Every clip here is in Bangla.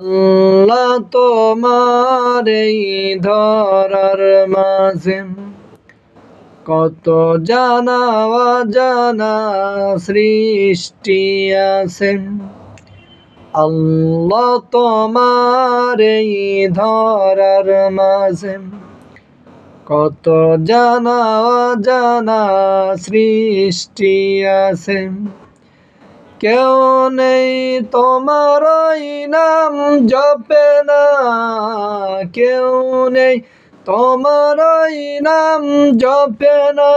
আল্লাহ তোমার এই ধরার মাঝে কত জানা জানা সৃষ্টি আছে। আল্লাহ তোমার এই ধরার মাঝে কত জানা জানা সৃষ্টি আছে। কেউ নেই তোমার নাম জপে না। কেউ নেই তোমার নাম জপে না।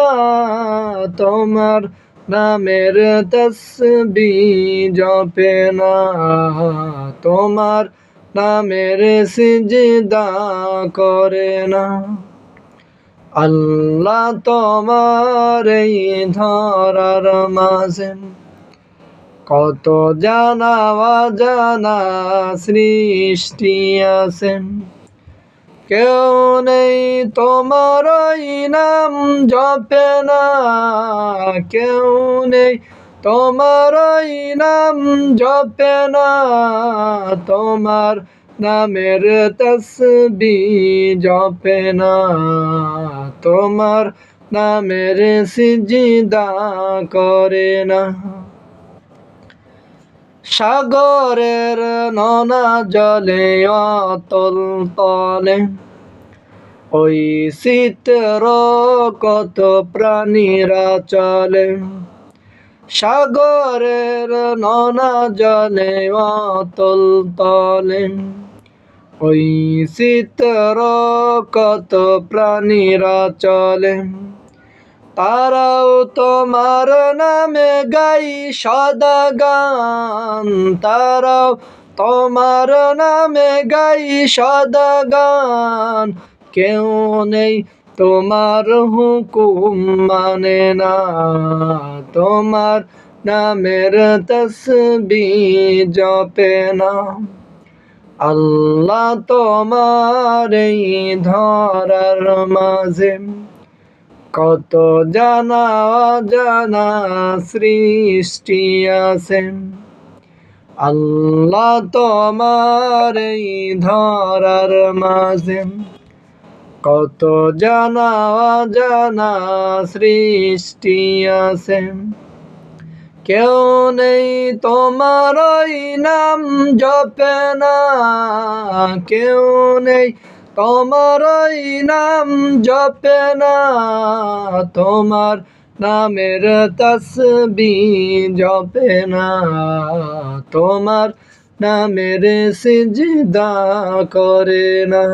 তোমার নামের তসবি জপে না। তোমার নামের সিজদা করে না। আল্লাহ তোমার এই ধরার মাঝে কত জানা জানা সৃষ্টি আছেন কেউ নেই তোমার নাম জপে না। কেউ নেই তোমার নাম জপে না। তোমার নামের তসবি জপে না। তোমার নামের সিজিদা করে না। সাগরের ননা জলে অতল তলে। ওই শীতর কত প্রাণীরা চলে। সাগরের ননা জলে অতল তলে। ওই শীতর কত প্রাণীরা চলে। তারাও তোমার নামে গাই সদা গান। তারাও তোমার নামে গাই সদা গান। কেউ নেই তোমার হুকুম মানে না। তোমার নামের তসবি জপে না। আল্লাহ তোমার এই ধরার মাঝে কত জানা জানা সৃষ্টি আছে। আল্লাহ তোমার এই ধরার মাঝে কত জানা জানা সৃষ্টি আছে। কেউ নেই তোমার নাম জপে না, কেউ নেই তোমার নাম জপে না তোমার নামের তসবি জপে না তোমার নামের সিজদা করে না।